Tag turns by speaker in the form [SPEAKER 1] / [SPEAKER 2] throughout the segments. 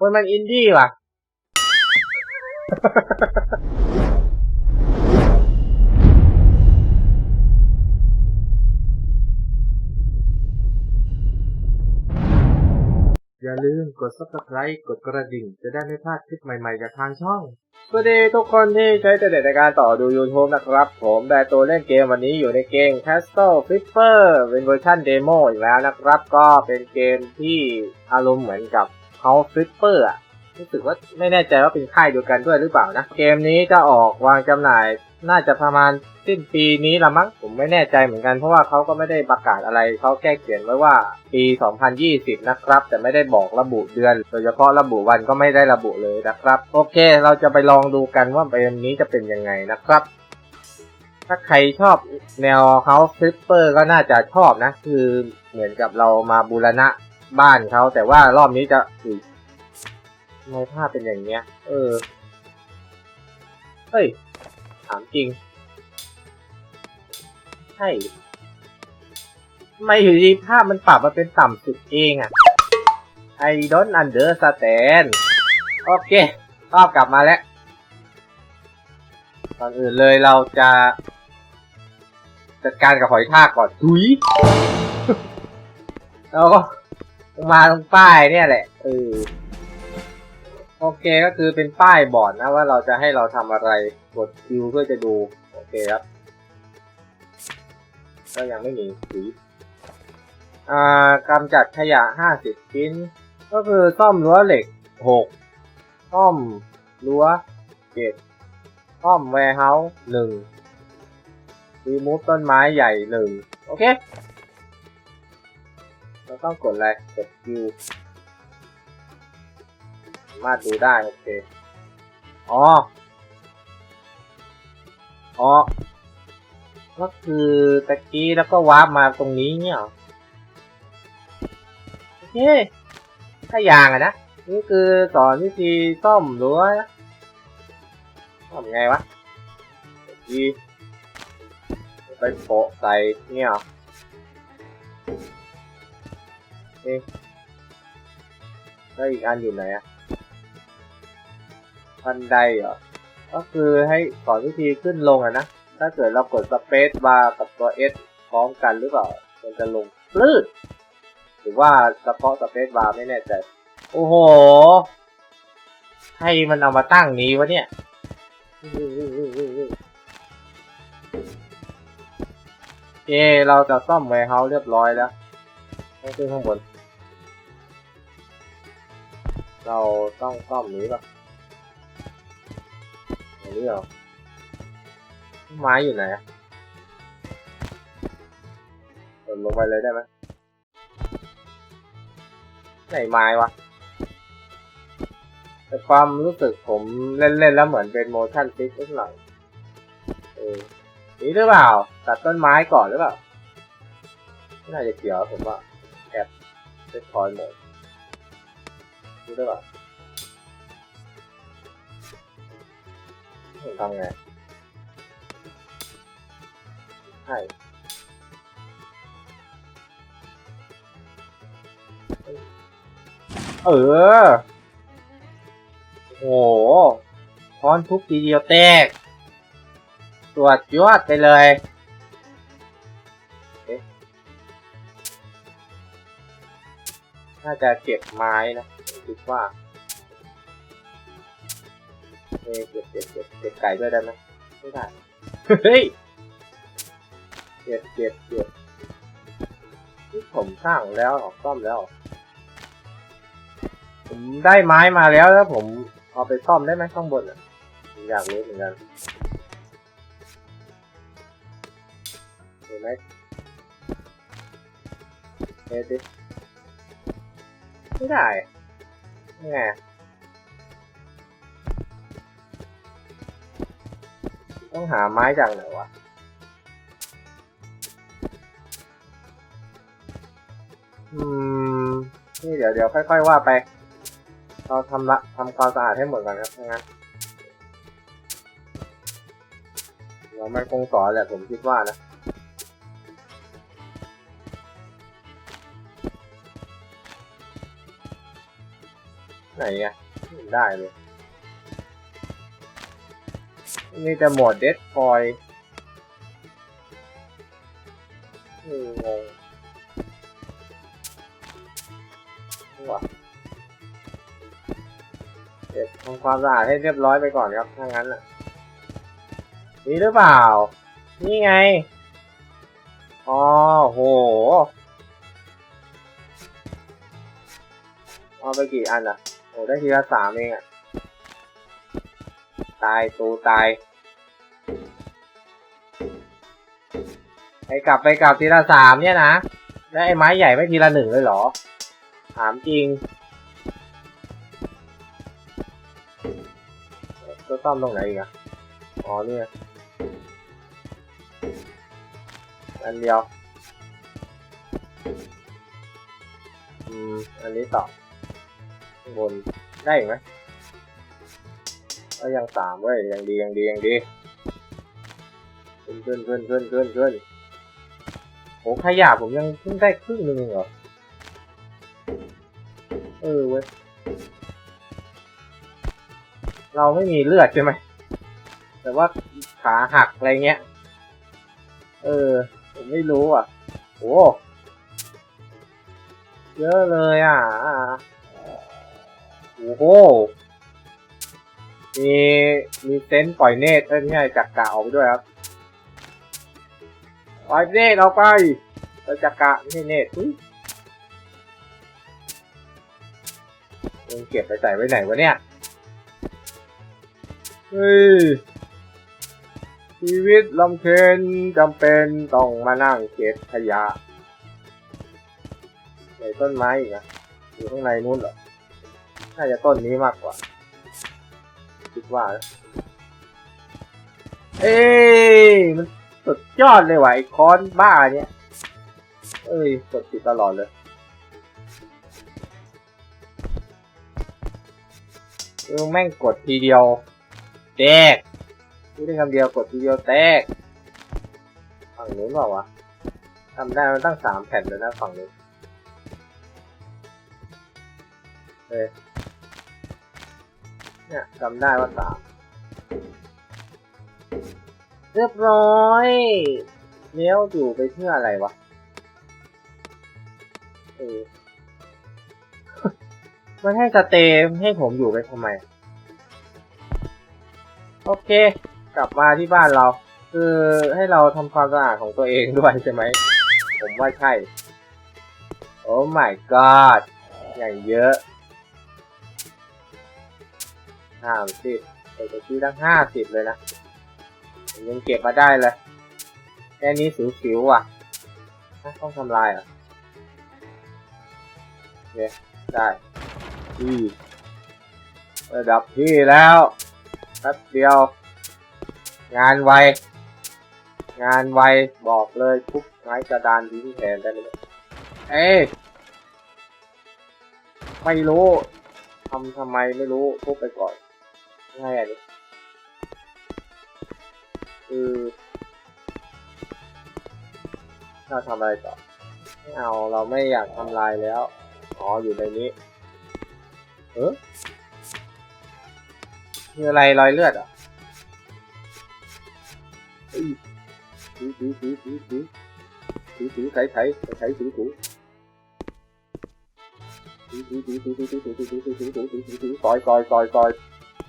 [SPEAKER 1] คนมันอินดี้ว่ะ อย่าลืมกด subscribe กดกระดิ่ง จะได้ไม่พลาดคลิปใหม่ๆจากทางช่อง สวัสดีทุกคนที่ใช้อินเทอร์เน็ตในการต่อดู YouTube นะครับ ผมแบตัวเล่นเกมวันนี้อยู่ในเกม Castle Flipper เป็นเวอร์ชันเดโมอีกแล้วนะครับ ก็เป็นเกมที่อารมณ์เหมือนกับ House Flipper อะรู้สึกว่าไม่แน่ใจว่าเป็นค่ายเดียวกันด้วยหรือเปล่านะ เกมนี้จะออกวางจำหน่ายน่าจะประมาณสิ้นปีนี้ละมั้งผมไม่แน่ใจเหมือนกันเพราะว่าเขาก็ไม่ได้ประกาศอะไรเขาแค่เขียนไว้ว่าปี 2020 นะครับ แต่ไม่ได้บอกระบุเดือน โดยเฉพาะระบุวันก็ไม่ได้ระบุเลยนะครับ โอเค เราจะไปลองดูกันว่าเกมนี้จะเป็นยังไงนะครับ ถ้าใครชอบแนว House Flipper ก็น่าจะชอบนะ คือเหมือนกับเรามาบูรณะ บ้านเขาแต่ว่ารอบนี้จะอุ๊ยทำไมภาพเป็นอย่างเงี้ย เออ เฮ้ย ถามจริง ใช่ทำไมอยู่ดีภาพมันปรับมาเป็นต่ำสุดเองอะ I don't understand โอเคภาพกลับมาแล้วก่อนอื่นเลยเราจะ จัดการกับหอยทากก่อนทุยแล้วก็ มาตรงป้ายเนี่ยแหละเออโอเคก็คือเป็นป้ายบอร์ดนะว่าเราจะให้เราทำอะไรกดคิวเพื่อจะดูโอเคครับก็ยังไม่มีสีอ่ากำจัดขยะ 50 ชิ้น ก็คือซ่อมรั้วเหล็ก 6 ซ่อมรั้ว 7 ซ่อมแวร์เฮาส์1รีมูฟต้นไม้ใหญ่ 1 โอเค เราต้องกดอะไร กดคิวสามารถดูได้ โอเค อ๋อ อ๋อ ก็คือตะกี้แล้วก็วาร์ปมาตรงนี้เนี่ยเหรอโอเคถ้าอย่างอะนะ นี่คือสอนวิธีซ่อมรั้วนะซ่อมไงวะตะกี้ไปโปะใส่เนี่ย เอเอ๊ะแล้วอีกอันอยู่ไหนอะบันไดเหรอ ก็คือให้สอนวิธีขึ้นลงอะนะ ถ้าเกิดเรากดสเปซบาร์กับตัว S พร้อมกันหรือเปล่า มันจะลงปลื้ดหรือว่าเฉพาะสเปซบาร์ไม่แน่ใจ โอ้โห ให้มันเอามาตั้งนี้วะเนี่ยโอเคเราจะซ่อมไวเฮาเรียบร้อยแล้วต้องขึ้นข้างบน เราต้องซ่อมนี้ป่ะอันนี้เหรอไม้อยู่ไหนอะกดลงไปเลยได้ไหมไหนไม้วะ แต่ความรู้สึกผมเล่นๆแล้วเหมือนเป็น motion sick นิดหน่อยเออนี่หรือเปล่า ตัดต้นไม้ก่อนหรือเปล่า ไม่น่าจะเกี่ยวผมว่าแอบเซตคอยหมด รือเปล่าผมทำไงใช่เออโอ้โหพอนทุบทีเดียวแตก ตรวจยอดไปเลยน่าจะเก็บไม้นะ คิดว่าเอ๊ะเก็บเก็บเก็บเก็บไก่ด้วยได้ไหมไม่ได้ เฮ้ย เก็บเก็บเก็บนี่ผมสร้างแล้วเหรอซ่อมแล้วเหรอผมได้ไม้มาแล้วแล้วผมเอาไปซ่อมได้ไหมข้างบนอะผมอยากรู้เหมือนกันเห็นไหมเฮ้ยดิไม่ได้ ยังไงต้องหาไม้จากไหนวะอืม นี่เดี๋ยวเดี๋ยวค่อยๆว่าไป เราทำละทำความสะอาดให้หมดก่อนครับงั้นเดี๋ยวมันคงสอนแหละผมคิดว่านะ ไหนอะไม่ได้เลยมีแต่หมดเด d คอยงงว่ะเก็บทำความสะอาดให้เรียบร้อยไปก่อนครับ ถ้างั้นอะ นี่หรือเปล่า นี่ไง อ๋อโห เอาไปกี่อันอะ อ้ได้ทีละสามเองอะตายตูตาย ไปกลับไปกลับทีละสามเนี่ยนะแล้ไอ้ไม้ใหญ่ไม่ทีละหนึ่งเลยเหรอ ถามจริง ก็ซ่อมตรงไหนอีกอะอ๋อเนี่ยอันเดียว อืม อันนี้ต่อ ข้างบนได้ไหมก็ยังสามเว้ยยังดียังดียังดีขึ้นขึ้นขึ้นขึ้นขึ้นขึ้นโหขยะผมยังเพิ่งได้ครึ่งหนึงเองเหรอเออเว้ยเราไม่มีเลือดใช่ไหมแต่ว่าขาหักอะไรเงี้ย เออ ผมไม่รู้อะโอ้เยอะเลยอะ โอ้โห มีมีเต็นท์ปล่อยเนตรเอ้ยไม่ใช่จักกะออกไปด้วยครับปล่อยเนตรออกไปแล้วจักกะไม่ใช่เนตรอุ๊ยมึงเก็บไปใส่ไว้ไหนวะเนี่ย เฮ้ย ชีวิตลำเค็ญจำเป็นต้องมานั่งเก็บขยะในต้นไม้อีกนะอยู่ข้างในนู้นเหรอ น่าจะต้นนี้มากกว่า คิดว่า เอ้ยมันสุดยอดเลยว่ะไอ้คอนบ้าเนี่ย เอ้ยกดติดตลอดเลยเออแม่งกดทีเดียว แตกพูดได้คำเดียวกดทีเดียวแตก ฝั่งนู้นเปล่าวะทำได้มันตั้งสามแผ่นเลยนะฝั่งนู้นเนี่ยจำได้ว่าสามเรียบร้อยเลี้ยวอยู่ไปเพื่ออะไรวะเออมันให้สเตย์ให้ผมอยู่ไปทำไม โอเค กลับมาที่บ้านเรา คือให้เราทำความสะอาดของตัวเองด้วยใช่ไหม ผมว่าใช่ โอ้ my god อย่างเยอะ ห้าสิบเออที่ตั้งห้าสิบเลยนะยังเก็บมาได้เลยแค่นี้สิวๆอะต้องทำลายอะโอเคได้ที่ระดับที่แล้วแป๊บเดียว งานไว งานไวบอกเลยทุกไม้กระดานทิ้งแทนได้เลยเอ้ไม่รู้ทำทำไมไม่รู้ทุบไปก่อน ไงอันนี้คือเราทำอะไรต่อไม่เอาเราไม่อยากทำลายแล้ว อ๋อ อยู่ในนี้เออมีอะไรรอยเลือดอะเฮ้ยถูถูถูถูถูถูถูไถไถไถถูถูถูถูถูถูถูถูถูถูถูถูถูถูถูถูถูซอยซอยซอยซอย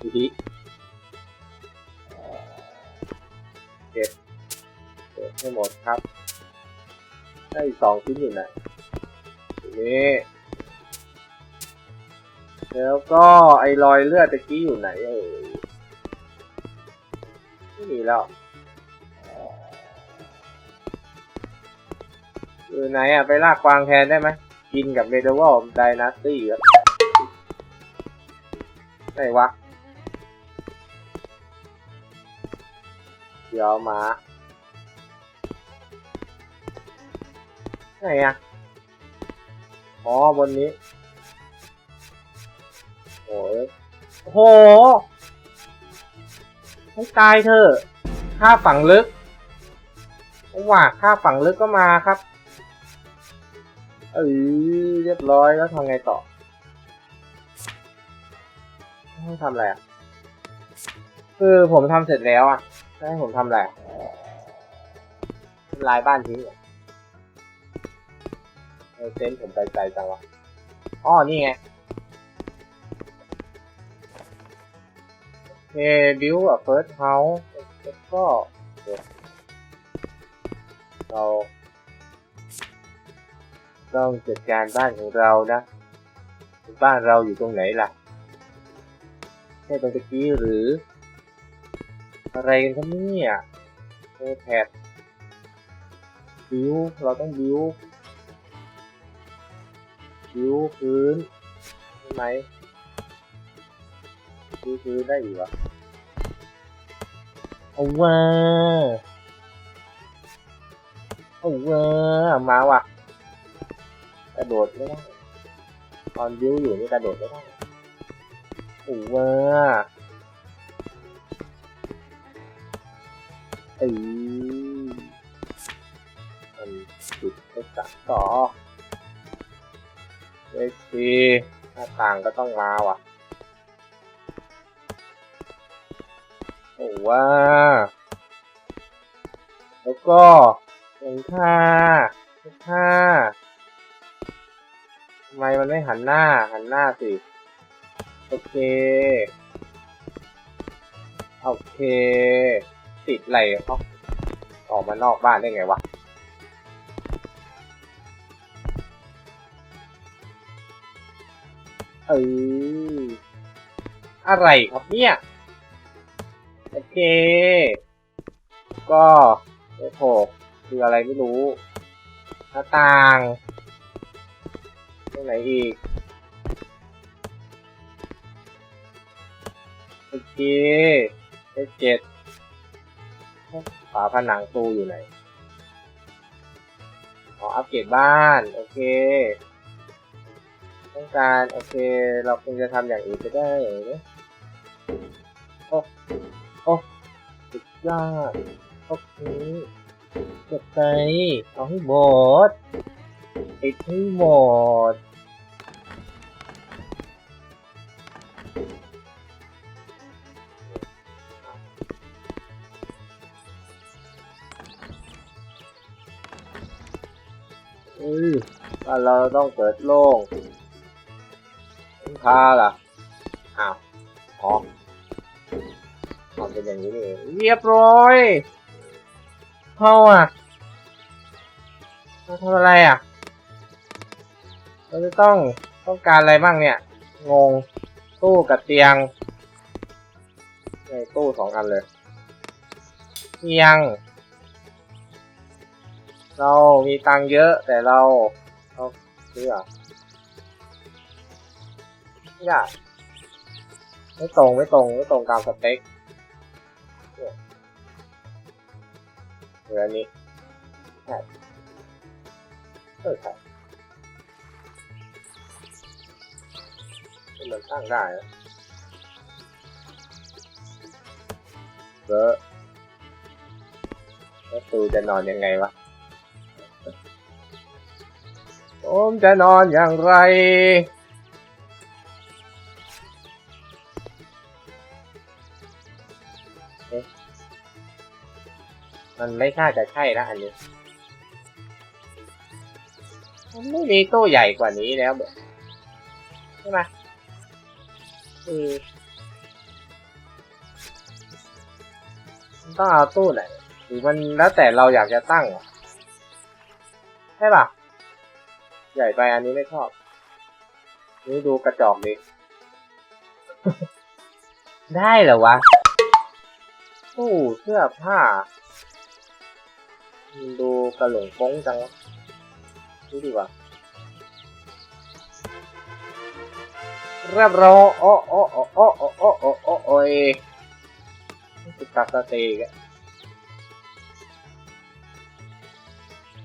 [SPEAKER 1] ถูถูเก็บให้หมดครับได้สองชิ้นอยู่ไหนทีนี้แล้วก็ไอ้รอยเลือดตะกี้อยู่ไหนเอ่ยไม่มีแล้วอยู่ไหนอะไปลากกวางแทนได้ไหมกินกับเมดวอลไดนาสตี้ครับไหนวะ เดี๋ยวมาไหนอะอ๋อบนนี้ โอ้ยโอ้โหให้ตายเถอะค่าฝังลึกว่าค่าฝังลึกก็มาครับ เออเรียบร้อยแล้วทำไงต่อให้ทำอะไรอะ คือผมทำเสร็จแล้วอะจะ ให้ผมทำอะไรทำลายบ้านทิ้งเหรอเอเซนส์ผมไปไกลจังวะอ๋อ นี่ไงโอเคบิวอะเฟิร์สเฮาส์แล้วก็เดี๋ยวเราต้องจัดการบ้านของเรานะ บ้านเราอยู่ตรงไหนล่ะ ใช่ตรงตะกี้หรือ อะไรกันครับเนี่ยโอแพดบิวเราต้องบิวบิวพื้นใช่ไหมบิวพื้นได้อีกเหรอเอาว่าเอาว่ามาว่ะกระโดดไม่ได้ตอนบิวอยู่นี่กระโดดไม่ได้โอ้ว่า เอ้ยมันจุดไปสักต่อเลขสี่หน้าต่างก็ต้องมาว่ะ โอ้ว่า แล้วก็หลังคาหลังคาทำไมมันไม่หันหน้า หันหน้าสิ โอเค โอเค ติดอะไรเขาออกมานอกบ้านได้ไงวะเอออะไรครับเนี่ยโอเค ก็โอ้โหคืออะไรไม่รู้หน้าต่างตรงไหนอีกโอเคเลขเจ็ด ฝาผนังตู้อยู่ไหนอ๋ออัปเกรดบ้าน โอเค ต้องการ โอเค เราคงจะทำอย่างอื่นไปได้เนี่ยโอ้โอ้สุดยอดโอเคเก็บไปเอาให้หมดปิดให้หมด ยบ้าเราต้องเปิดโล่งหลังคาล่ะ อ้าวอ๋ออ๋อเป็นอย่างนี้นี่เองเรียบร้อยเข้าอะเราทำอะไรอะ เราจะต้องต้องการอะไรบ้างเนี่ย งง ตู้กับเตียงในตู้สองอันเลย เตียง เรามีตังเยอะแต่เรา ซื้ออะไม่ได้ ไม่ตรงไม่ตรงไม่ตรงตามสเปคเนี่ยเหลืออันนี้ใช่เออใช่มันตั้งได้นะเบอร์แล้วตูจะนอนยังไงวะ ผมจะนอนอย่างไร มันไม่น่าจะใช่นะอันนี้ มันไม่มีตู้ใหญ่กว่านี้แล้วเบอใช่ไหมอือมันต้องเอาตู้ไหนหรือมันแล้วแต่เราอยากจะตั้งใช่ป่ะ ใหญ่ไปอันนี้ไม่ชอบ นี่ดูกระจอกดิได้เหรอวะตู้เสื้อผ้ามันดูกระหลงโป้งจังวะนี่ดีกว่าเรียบร้อยโอ้โอ้โอ้โอ้โอ้โอ้โอ้โอ้โอ้ยนี่คือตัดสเตก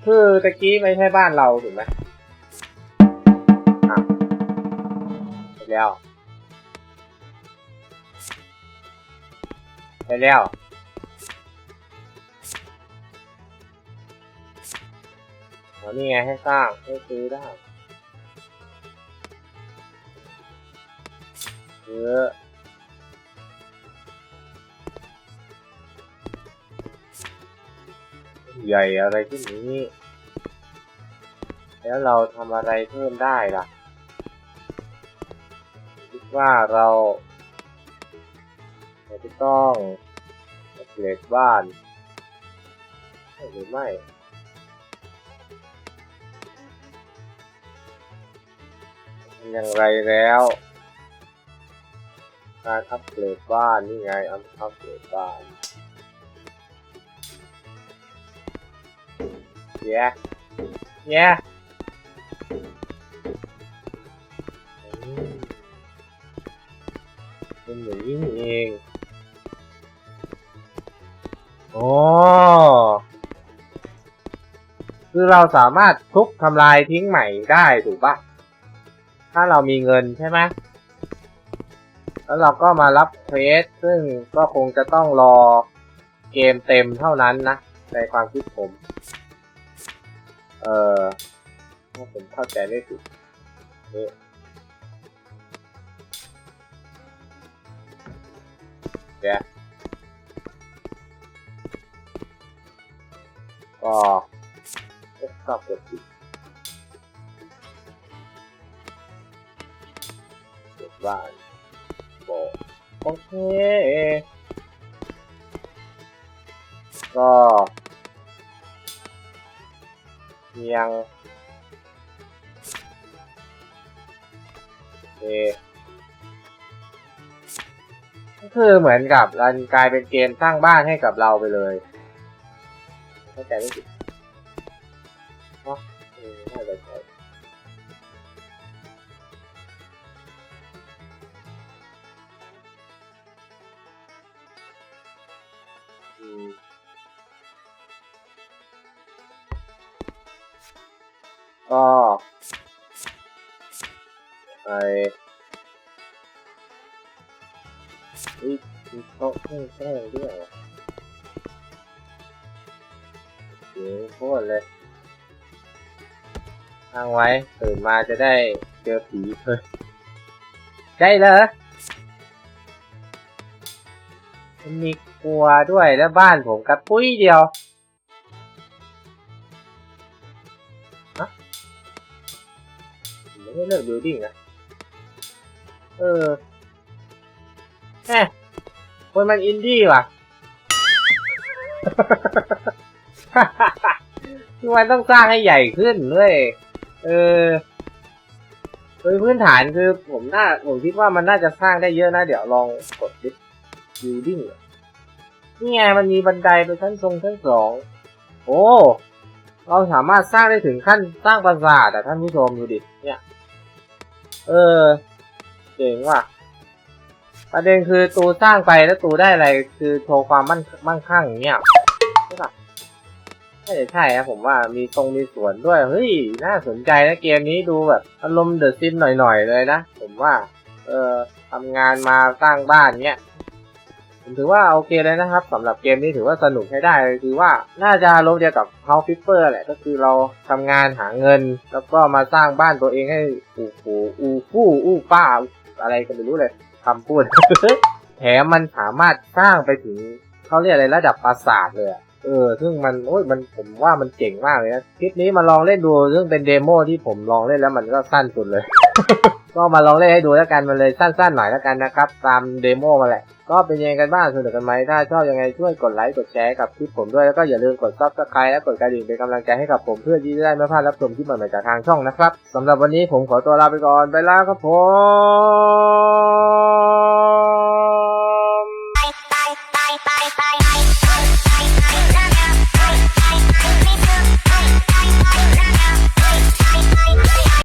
[SPEAKER 1] คือตะกี้ไม่ใช่บ้านเราถูกไหม แล้วได้แล้วแล้นี่ไงให้สร้างให้ซื้อได้ซื้อใหญ่อะไรที่นี้ แล้วเราทำอะไรเพิ่มได้ล่ะ ว่าเราเราจะต้องอัปเกรดบ้านหรือไม่อย่างไรแล้ว การอัปเกรดบ้านนี่ไงอัปอัปเกรดบ้านแย่แย่ อย่างนี้นี่เองโอ้คือเราสามารถทุบทำลายทิ้งใหม่ได้ถูกปะถ้าเรามีเงินใช่ไหมแล้วเราก็มารับเควสซึ่งก็คงจะต้องรอเกมเต็มเท่านั้นนะ ในความคิดผม เออถ้าผมเข้าใจไม่ผิดนี่ แกก็ก็กดผิดเก็บบ้านบอกโอเค ก็ยังโอ ก็คือเหมือนกับมันกลายเป็นเกมสร้างบ้านให้กับเราไปเลยเข้าใจไม่ผิดเนาะเออน่าจะใช่ก็ กมีโต๊ะเครื่องแป้งด้วยเหรอเสียงโคตรเลยตั้งไว้ตื่นมาจะได้เจอผีเฮ้ยได้เหรอมันมีครัวด้วยแล้วบ้านผมกระปุ้ยเดียวฮะไม่ได้เลิกบิวดิ้งนะ เออแหม คนมันอินดี้ว่ะคือมันต้องสร้างให้ใหญ่ขึ้นด้วย เออโดยพื้นฐานคือผมน่าผมคิดว่ามันน่าจะสร้างได้เยอะนะ เดี๋ยวลองกดดิบิวดิ้งนี่ไงมันมีบันไดไปชั้นทรงชั้นสอง โอ้ เราสามารถสร้างได้ถึงขั้นสร้างปราสาทแต่ท่านผู้ชมดูดิ เนี่ย เออ เจ๋งว่ะ ประเด็นคือตูสร้างไปแล้วตูได้อะไรคือโชว์ความมั่นมั่งคั่งอย่างเงี้ยใช่ปะน่ใช่นะผมว่ามีตรงมีสวนด้วย เฮ้ย น่าสนใจนะเกมนี้ดูแบบอารมณ์เดอะซิมหน่อยๆเลยนะ ผมว่า เออทำงานมาสร้างบ้านเนี้ยผมถือว่าโอเคเลยนะครับสำหรับเกมนี้ถือว่าสนุกใช้ได้คือว่าน่าจะอารมณ์เดียวกับ House Flipper แหละก็คือเราทำงานหาเงิน แล้วก็มาสร้างบ้านตัวเองให้อูฟูอูฟู่อู้ป้าอะไรกันไม่รู้เลย คำพูด แถมมันสามารถสร้างไปถึงเขาเรียกอะไรระดับปราสาทเลยอเออ ซึ่งมันโอ้ยมันผมว่ามันเจ๋งมากเลยนะคลิปนี้มาลองเล่นดูซึ่งเป็นเดโมที่ผมลองเล่นแล้วมันก็สั้นสุดเลย ก็มาลองเล่นให้ดูแล้วกันมันเลยสั้นๆหน่อยแล้วกันนะครับ ตามเดโมมาแหละ ก็เป็นยังไงกันบ้างสนุกกันไหมถ้าชอบยังไงช่วยกดไลค์กดแชร์กับคลิปผมด้วยแล้วก็อย่าลืมกดซับสไครต์และกดกระดิ่งเป็นกำลังใจให้กับผมเพื่อที่จะได้ไม่พลาดรับชมคลิปใหม่ๆจากทางช่องนะครับสำหรับวันนี้ผมขอตัวลาไปก่อนไปแล้วครับผม